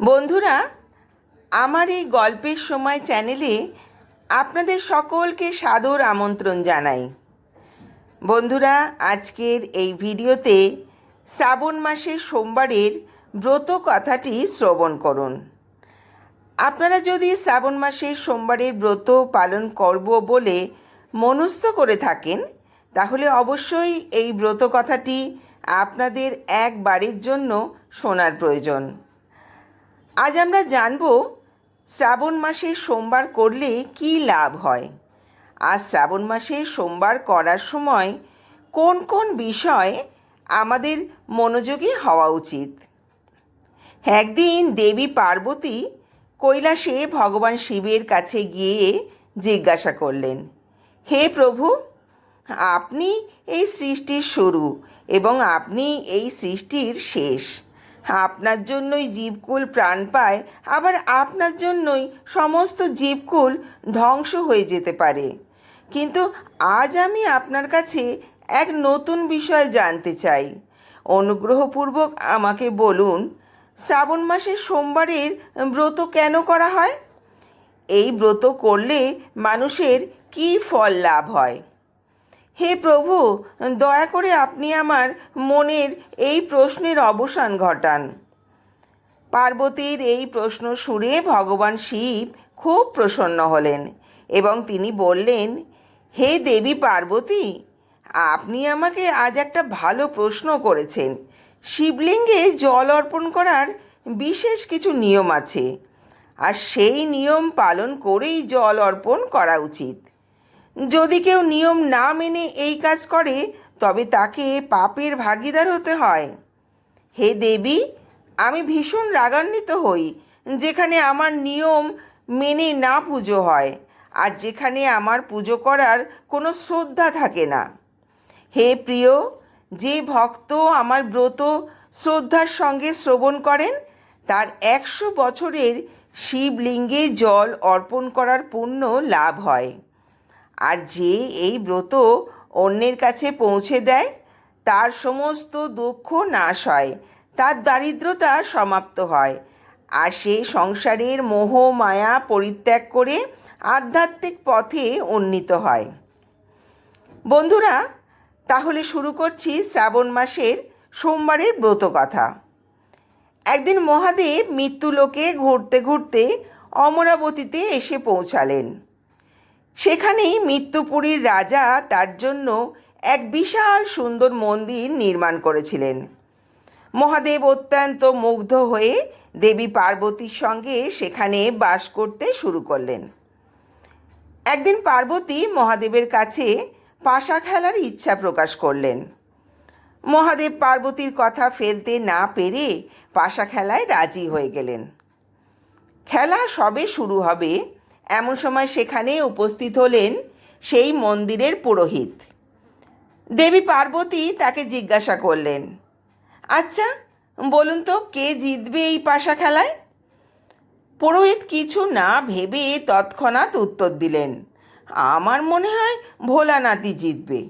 বন্ধুরা, আমার এই গল্পের সময় চ্যানেলে আপনাদের সকলকে সাদর আমন্ত্রণ জানাই। বন্ধুরা, আজকের এই ভিডিওতে শ্রাবণ মাসের সোমবারের ব্রত কথাটি শ্রবণ করুন। আপনারা যদি শ্রাবণ মাসের সোমবারের ব্রত পালন করব বলে মনস্থ করে থাকেন, তাহলে অবশ্যই এই ব্রত কথাটি আপনাদের একবারের জন্য শোনার প্রয়োজন। আজ আমরা জানব শ্রাবণ মাসে সোমবার করলে কি লাভ হয়। আর শ্রাবণ মাসে সোমবার করার সময় কোন কোন বিষয় আমাদের মনোযোগী হওয়া উচিত? একদিন দেবী পার্বতী কৈলাসে ভগবান শিবের কাছে গিয়ে জিজ্ঞাসা করলেন, হে প্রভু, আপনি এই সৃষ্টির শুরু এবং আপনি এই সৃষ্টির শেষ। আপনার জন্যই জীবকুল প্রাণ পায়, আবার আপনার জন্যই সমস্ত জীবকুল ধ্বংস হয়ে যেতে পারে। কিন্তু আজ আমি আপনার কাছে এক নতুন বিষয় জানতে চাই। অনুগ্রহপূর্বক আমাকে বলুন, শ্রাবণ মাসের সোমবারের ব্রত কেন করা হয়? এই ব্রত করলে মানুষের কী ফল লাভ হয়? হে প্রভু, দয়া করে আপনি আমার মনের এই প্রশ্নের অবসান ঘটান। পার্বতীর এই প্রশ্ন শুনে ভগবান শিব খুব প্রসন্ন হলেন এবং তিনি বললেন, হে দেবী পার্বতী, আপনি আমাকে আজ একটা ভালো প্রশ্ন করেছেন। শিবলিঙ্গে জল অর্পণ করার বিশেষ কিছু নিয়ম আছে, আর সেই নিয়ম পালন করেই জল অর্পণ করা উচিত। যদি কেউ নিয়ম না মেনে এই কাজ করে, তবে তাকে পাপের ভাগিদার হতে হয়। হে দেবী, আমি ভীষণ রাগান্বিত হই, যেখানে আমার নিয়ম মেনে না পুজো হয়, আর যেখানে আমার পুজো করার কোনো শ্রদ্ধা থাকে না। হে প্রিয়, যে ভক্ত আমার ব্রত শ্রদ্ধার সঙ্গে শ্রবণ করেন, তার একশো বছরের শিবলিঙ্গে জল অর্পণ করার পুণ্য লাভ হয়। আর যে এই ব্রত অন্যের কাছে পৌঁছে দেয়, তার সমস্ত দুঃখ নাশ হয়, তার দারিদ্রতা সমাপ্ত হয়। আর সে সংসারের মোহ, মায়া পরিত্যাগ করে আধ্যাত্মিক পথে উন্নীত হয়। বন্ধুরা, তাহলে শুরু করছি শ্রাবণ মাসের সোমবারের ব্রত কথা। একদিন মহাদেব মৃত্যুলোকে ঘুরতে ঘুরতে অমরাবতীতে এসে পৌঁছালেন। সেখানেই মৃত্যুপুরীর রাজা তার জন্য এক বিশাল সুন্দর মন্দির নির্মাণ করেছিলেন। মহাদেব অত্যন্ত মুগ্ধ হয়ে দেবী পার্বতীর সঙ্গে সেখানে বাস করতে শুরু করলেন। একদিন পার্বতী মহাদেবের কাছে পাশা খেলার ইচ্ছা প্রকাশ করলেন। মহাদেব পার্বতীর কথা ফেলতে না পেরে পাশা খেলায় রাজি হয়ে গেলেন। খেলা সবে শুরু হবে এমন সময় সেখানে উপস্থিত হলেন সেই মন্দিরের পুরোহিত। দেবী পার্বতী তাকে জিজ্ঞাসা করলেন আচ্ছা বলুন তো, কে জিতবে এই পাশা খেলায়? পুরোহিত কিছু না ভেবে তৎক্ষণাৎ উত্তর দিলেন, আমার মনে হয় ভোলানাথই জিতবে।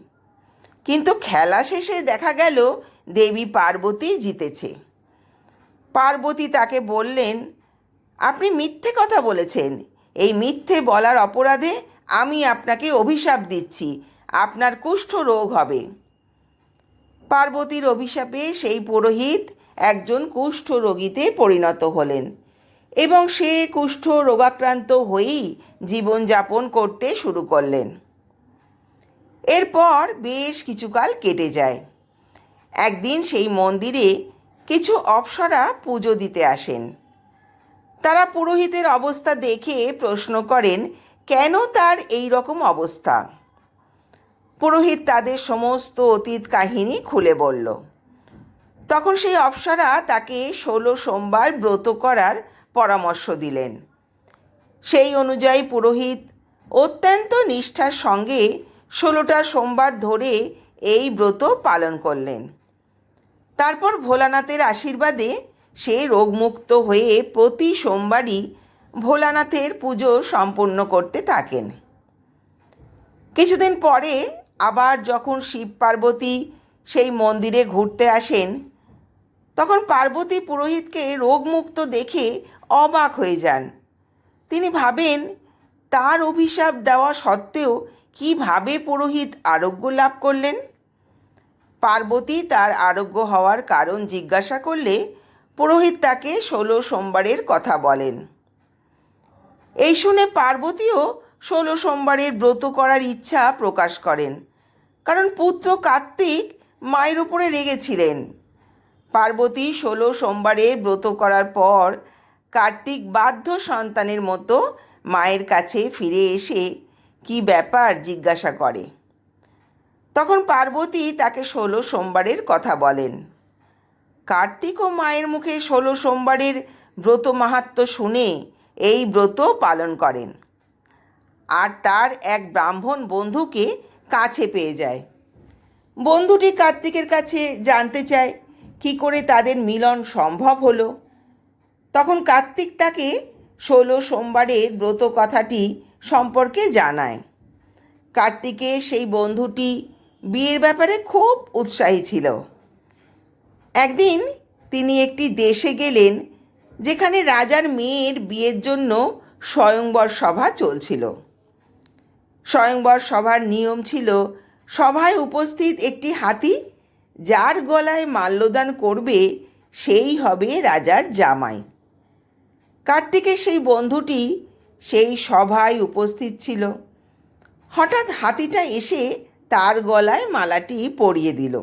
কিন্তু খেলা শেষে দেখা গেল দেবী পার্বতী জিতেছে। পার্বতী তাকে বললেন, আপনি মিথ্যে কথা বলেছেন। এই মিথ্যে বলার অপরাধে আমি আপনাকে অভিশাপ দিচ্ছি। আপনার কুষ্ঠ রোগ হবে। পার্বতীর অভিশাপে সেই পুরোহিত একজন কুষ্ঠ রোগীতে পরিণত হলেন এবং সে কুষ্ঠ রোগাক্রান্ত হয়েই জীবনযাপন করতে শুরু করলেন। এরপর বেশ কিছুকাল কেটে যায়। একদিন সেই মন্দিরে কিছু অপ্সরা পুজো দিতে আসেন। তারা পুরোহিতের অবস্থা দেখে প্রশ্ন করেন, কেন তার এই রকম অবস্থা? পুরোহিত তাদের সমস্ত অতীত কাহিনী খুলে বলল। তখন সেই অপ্সরা তাকে ষোলো সোমবার ব্রত করার পরামর্শ দিলেন। সেই অনুযায়ী পুরোহিত অত্যন্ত নিষ্ঠার সঙ্গে ষোলোটা সোমবার ধরে এই ব্রত পালন করলেন। তারপর ভোলানাথের আশীর্বাদে সে রোগমুক্ত হয়ে প্রতি সোমবারই ভোলানাথের পুজো সম্পন্ন করতে থাকেন। কিছুদিন পরে আবার যখন শিব পার্বতী সেই মন্দিরে ঘুরতে আসেন, তখন পার্বতী পুরোহিতকে রোগমুক্ত দেখে অবাক হয়ে যান। তিনি ভাবেন, তার অভিশাপ দেওয়া সত্ত্বেও কীভাবে পুরোহিত আরোগ্য লাভ করলেন? পার্বতী তার আরোগ্য হওয়ার কারণ জিজ্ঞাসা করলে পুরোহিত তাকে ষোলো সোমবারের কথা বলেন। এই শুনে পার্বতীও ষোলো সোমবারের ব্রত করার ইচ্ছা প্রকাশ করেন, কারণ পুত্র কার্তিক মায়ের উপরে রেগেছিলেন। পার্বতী ষোলো সোমবারে ব্রত করার পর কার্তিক বাধ্য সন্তানের মতো মায়ের কাছে ফিরে এসে কি ব্যাপার জিজ্ঞাসা করে। তখন পার্বতী তাকে ষোলো সোমবারের কথা বলেন। কার্তিক ও মায়ের মুখে ষোলো সোমবারের ব্রত মাহাত্ম শুনে এই ব্রত পালন করেন। আর তার এক ব্রাহ্মণ বন্ধুকে কাছে পেয়ে যায়। বন্ধুটি কার্তিকের কাছে জানতে চায়, কি করে তাদের মিলন সম্ভব হলো? তখন কার্তিক তাকে ষোলো সোমবারের ব্রত কথাটি সম্পর্কে জানায়। কার্তিকের সেই বন্ধুটি বিয়ের ব্যাপারে খুব উৎসাহী ছিল। একদিন তিনি একটি দেশে গেলেন, যেখানে রাজার মেয়ের বিয়ের জন্য স্বয়ংবর সভা চলছিল। স্বয়ংবর সভার নিয়ম ছিল, সভায় উপস্থিত একটি হাতি যার গলায় মাল্যদান করবে, সেই হবে রাজার জামাই। কার্তিকের সেই বন্ধুটি সেই সভায় উপস্থিত ছিল। হঠাৎ হাতিটা এসে তার গলায় মালাটি পরিয়ে দিল।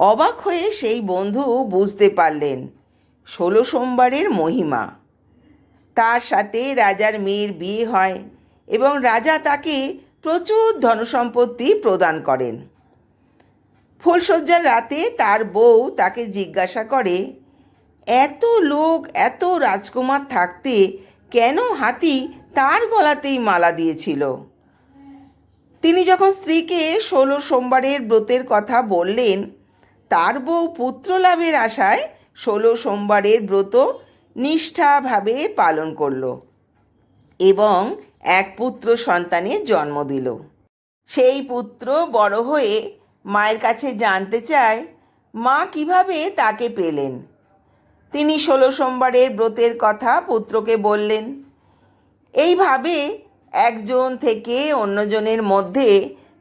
অবাক হয়ে সেই বন্ধু বুঝতে পারলেন, ষোলো সোমবারের মহিমা। তার সাথে রাজার মেয়ের বিয়ে হয় এবং রাজা তাকে প্রচুর ধনসম্পত্তি প্রদান করেন। ফুলশয্যার রাতে তার বউ তাকে জিজ্ঞাসা করে, এত লোক, এত রাজকুমার থাকতে কেন হাতি তার গলাতেই মালা দিয়েছিল? তিনি যখন স্ত্রীকে ষোলো সোমবারের ব্রতের কথা বললেন তার বউ পুত্র লাভের আশায় ষোলো সোমবারের ব্রত নিষ্ঠাভাবে পালন করল এবং এক পুত্র সন্তানের জন্ম দিল। সেই পুত্র বড় হয়ে মায়ের কাছে জানতে চায়, মা কীভাবে তাকে পেলেন? তিনি ষোলো সোমবারের ব্রতের কথা পুত্রকে বললেন, এইভাবে একজন থেকে অন্যজনের মধ্যে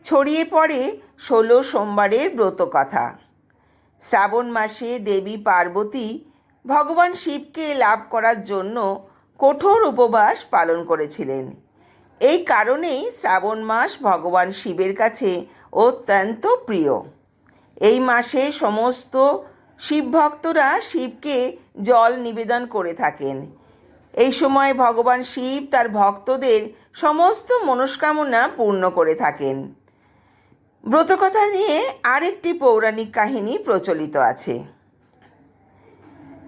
ছড়িয়ে পড়ে ষোলো সোমবারের ব্রত কথা। শ্রাবণ মাসে দেবী পার্বতী ভগবান শিবকে লাভ করার জন্য কঠোর উপবাস পালন করেছিলেন। এই কারণেই শ্রাবণ মাস ভগবান শিবের কাছে অত্যন্ত প্রিয়। এই মাসে সমস্ত শিব ভক্তরা শিবকে জল নিবেদন করে থাকেন। এই সময় ভগবান শিব তার ভক্তদের সমস্ত মনস্কামনা পূর্ণ করে থাকেন। ব্রতকথা নিয়ে আরেকটি পৌরাণিক কাহিনী প্রচলিত আছে।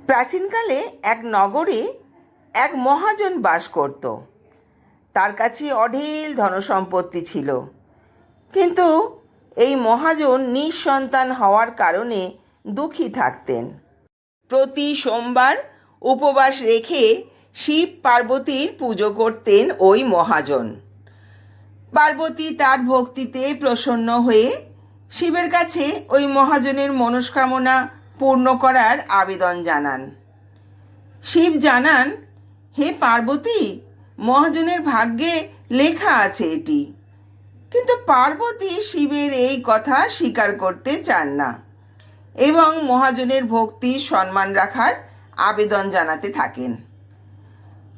প্রাচীনকালে এক নগরে এক মহাজন বাস করত। তার কাছে অঢেল ধনসম্পত্তি ছিল। কিন্তু এই মহাজন নিঃসন্তান হওয়ার কারণে দুঃখী থাকতেন। প্রতি সোমবার উপবাস রেখে শিব পার্বতীর পুজো করতেন ওই মহাজন। পার্বতী তার ভক্তিতে প্রসন্ন হয়ে শিবের কাছে ওই মহাজনের মনস্কামনা পূর্ণ করার আবেদন জানান। শিব জানান, হে পার্বতী, মহাজনের ভাগ্যে লেখা আছে এটি। কিন্তু পার্বতী শিবের এই কথা স্বীকার করতে চান না এবং মহাজনের ভক্তি সম্মান রাখার আবেদন জানাতে থাকেন।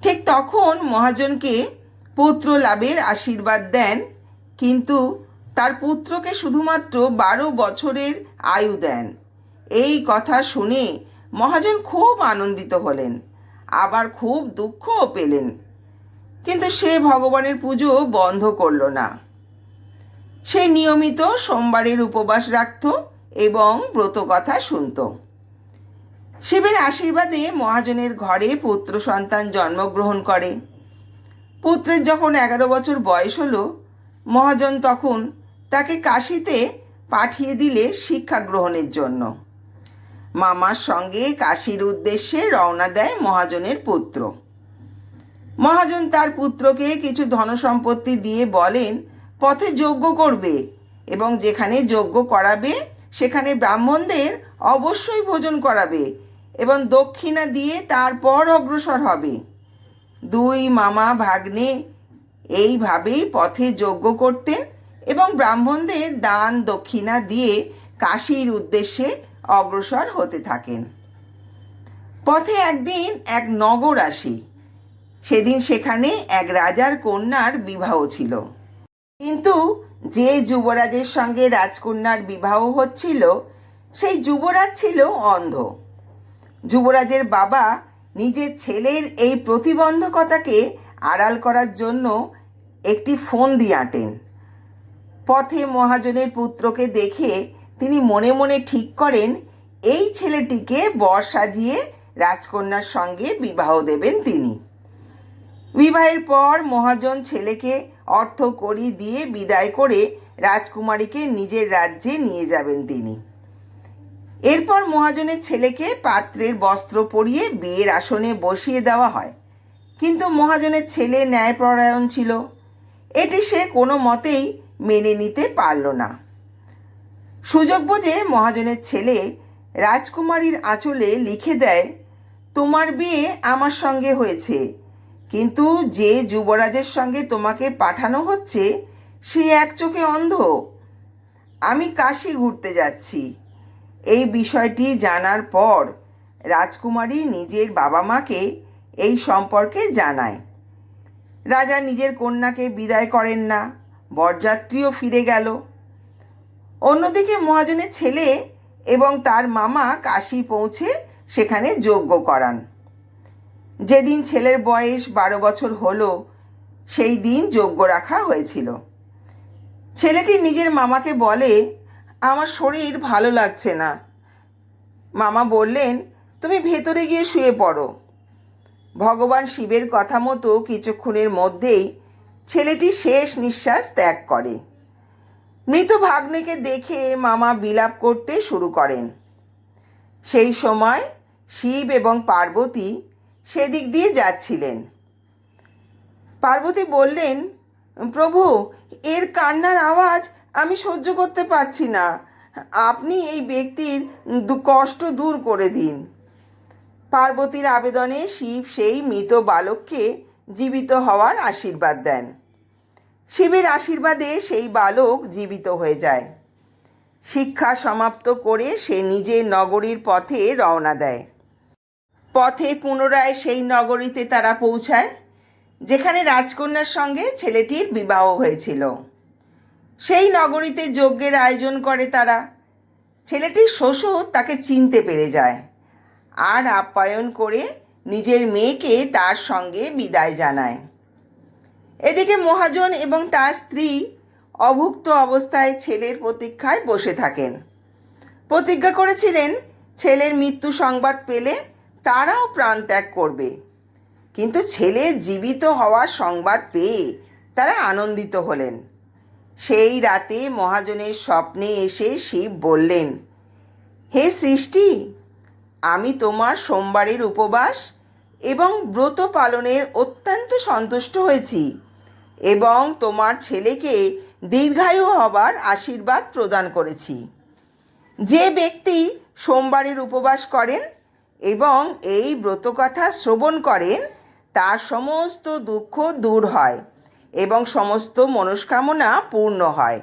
ঠিক তখন মহাজনকে পুত্র লাভের আশীর্বাদ দেন, কিন্তু তার পুত্রকে শুধুমাত্র বারো বছরের আয়ু দেন। এই কথা শুনে মহাজন খুব আনন্দিত হলেন, আবার খুব দুঃখও পেলেন। কিন্তু সে ভগবানের পুজো বন্ধ করল না। সে নিয়মিত সোমবারের উপবাস রাখত এবং ব্রতকথা শুনত। শিবের আশীর্বাদে মহাজনের ঘরে পুত্র সন্তান জন্মগ্রহণ করে। পুত্রের যখন এগারো বছর বয়স হলো, মহাজন তখন তাকে কাশিতে পাঠিয়ে দিলে শিক্ষা গ্রহণের জন্য। মামার সঙ্গে কাশির উদ্দেশ্যে রওনা দেয় মহাজনের পুত্র। মহাজন তার পুত্রকে কিছু ধনসম্পত্তি দিয়ে বলেন, পথে যজ্ঞ করবে এবং যেখানে যজ্ঞ করাবে, সেখানে ব্রাহ্মণদের অবশ্যই ভোজন করাবে এবং দক্ষিণা দিয়ে তারপর অগ্রসর হবে। দুই মামা ভাগ্নে এইভাবেই পথে যজ্ঞ করতেন এবং ব্রাহ্মণদের দান দক্ষিণা দিয়ে কাশীর উদ্দেশ্যে অগ্রসর হতে থাকেন। পথে একদিন এক নগর আসে। সেদিন সেখানে এক রাজার কন্যার বিবাহ ছিল। কিন্তু যে যুবরাজের সঙ্গে রাজকন্যার বিবাহ হচ্ছিল, সেই যুবরাজ ছিল অন্ধ। যুবরাজের বাবা নিজের ছেলের এই প্রতিবন্ধকতাকে আড়াল করার জন্য একটি ফোন দিয়ে আঁটেন। পথে মহাজনের পুত্রকে দেখে তিনি মনে মনে ঠিক করেন, এই ছেলেটিকে বর সাজিয়ে রাজকন্যার সঙ্গে বিবাহ দেবেন তিনি। বিবাহের পর মহাজন ছেলেকে অর্থ করি দিয়ে বিদায় করে রাজকুমারীকে নিজের রাজ্যে নিয়ে যাবেন তিনি। এরপর মহাজনের ছেলেকে পাত্রের বস্ত্র পরিয়ে বিয়ের আসনে বসিয়ে দেওয়া হয়। কিন্তু মহাজনের ছেলে ন্যায়পরায়ণ ছিল। এটি সে কোনো মতেই মেনে নিতে পারল না। সুযোগ বুঝে মহাজনের ছেলে রাজকুমারীর আঁচলে লিখে দেয়, তোমার বিয়ে আমার সঙ্গে হয়েছে, কিন্তু যে যুবরাজের সঙ্গে তোমাকে পাঠানো হচ্ছে, সে এক চোখে অন্ধ। আমি কাশি ঘুরতে যাচ্ছি। এই বিষয়টি জানার পর রাজকুমারী নিজের বাবা মাকে এই সম্পর্কে জানায়। রাজা নিজের কন্যাকে বিদায় করেন না, বরযাত্রীও ফিরে গেল। অন্যদিকে মহাজনের ছেলে এবং তার মামা কাশি পৌঁছে সেখানে যজ্ঞ করান। যেদিন ছেলের বয়স বারো বছর হলো, সেই দিন যজ্ঞ রাখা হয়েছিল। ছেলেটি নিজের মামাকে বলে আমার শরীর ভালো লাগছে না। মামা বললেন, তুমি ভেতরে গিয়ে শুয়ে পড়ো। ভগবান শিবের কথা মতো কিছুক্ষণের মধ্যেই ছেলেটি শেষ নিঃশ্বাস ত্যাগ করে। মৃত ভাগ্নেকে দেখে মামা বিলাপ করতে শুরু করেন। সেই সময় শিব এবং পার্বতী সেদিক দিয়ে যাচ্ছিলেন। পার্বতী বললেন, প্রভু, এর কান্নার আওয়াজ আমি সহ্য করতে পারছি না। আপনি এই ব্যক্তির কষ্ট দূর করে দিন। পার্বতীর আবেদনে শিব সেই মৃত বালককে জীবিত হওয়ার আশীর্বাদ দেন। শিবের আশীর্বাদে সেই বালক জীবিত হয়ে যায়। শিক্ষা সমাপ্ত করে সে নিজের নগরীর পথে রওনা দেয়। পথে পুনরায় সেই নগরীতে তারা পৌঁছায়, যেখানে রাজকন্যার সঙ্গে ছেলেটির বিবাহ হয়েছিল। সেই নগরীতে যজ্ঞের আয়োজন করে তারা। ছেলেটির শ্বশুর তাকে চিনতে পেরে যায় আর আপ্যায়ন করে নিজের মেয়েকে তার সঙ্গে বিদায় জানায়। এদিকে মহাজন এবং তার স্ত্রী অভুক্ত অবস্থায় ছেলের প্রতীক্ষায় বসে থাকেন। প্রতিজ্ঞা করেছিলেন ছেলের মৃত্যু সংবাদ পেলে তারাও প্রাণ ত্যাগ করবে। কিন্তু ছেলে জীবিত হওয়ার সংবাদ পেয়ে তারা আনন্দিত হলেন। সেই রাতে মহাজনের স্বপ্নে এসে শিব বললেন, হে সৃষ্টি, আমি তোমার সোমবারের উপবাস এবং ব্রত পালনের অত্যন্ত সন্তুষ্ট হয়েছি এবং তোমার ছেলেকে দীর্ঘায়ু হবার আশীর্বাদ প্রদান করেছি। যে ব্যক্তি সোমবারের উপবাস করেন এবং এই ব্রতকথা শ্রবণ করেন, তার সমস্ত দুঃখ দূর হয়। এবং সমস্ত মনস্কামনা পূর্ণ হয়।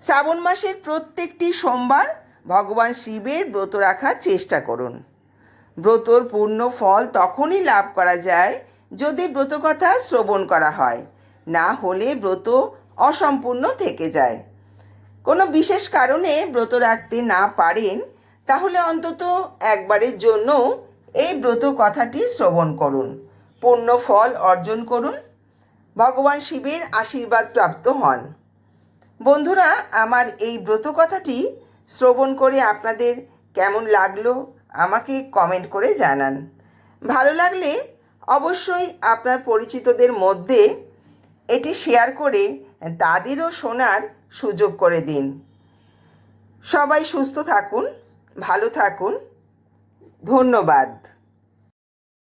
শ্রাবণ মাসের প্রত্যেকটি সোমবার ভগবান শিবের ব্রত রাখার চেষ্টা করুন। ব্রতর পূর্ণ ফল তখনই লাভ করা যায় যদি ব্রতকথা শ্রবণ করা হয়। না হলে ব্রত অসম্পূর্ণ থেকে যায়। কোনো বিশেষ কারণে ব্রত রাখতে না পারেন, তাহলে অন্তত একবারের জন্য এই ব্রত কথাটি শ্রবণ করুন। পূর্ণ ফল অর্জন করুন ভগবান শিবের আশীর্বাদ প্রাপ্ত হন। বন্ধুরা, আমার এই ব্রত কথাটি শ্রবণ করে আপনাদের কেমন লাগল আমাকে কমেন্ট করে জানান। ভালো লাগলে অবশ্যই আপনার পরিচিতদের মধ্যে এটি শেয়ার করে তাদেরও শোনার সুযোগ করে দিন। সবাই সুস্থ থাকুন, ভালো থাকুন। ধন্যবাদ।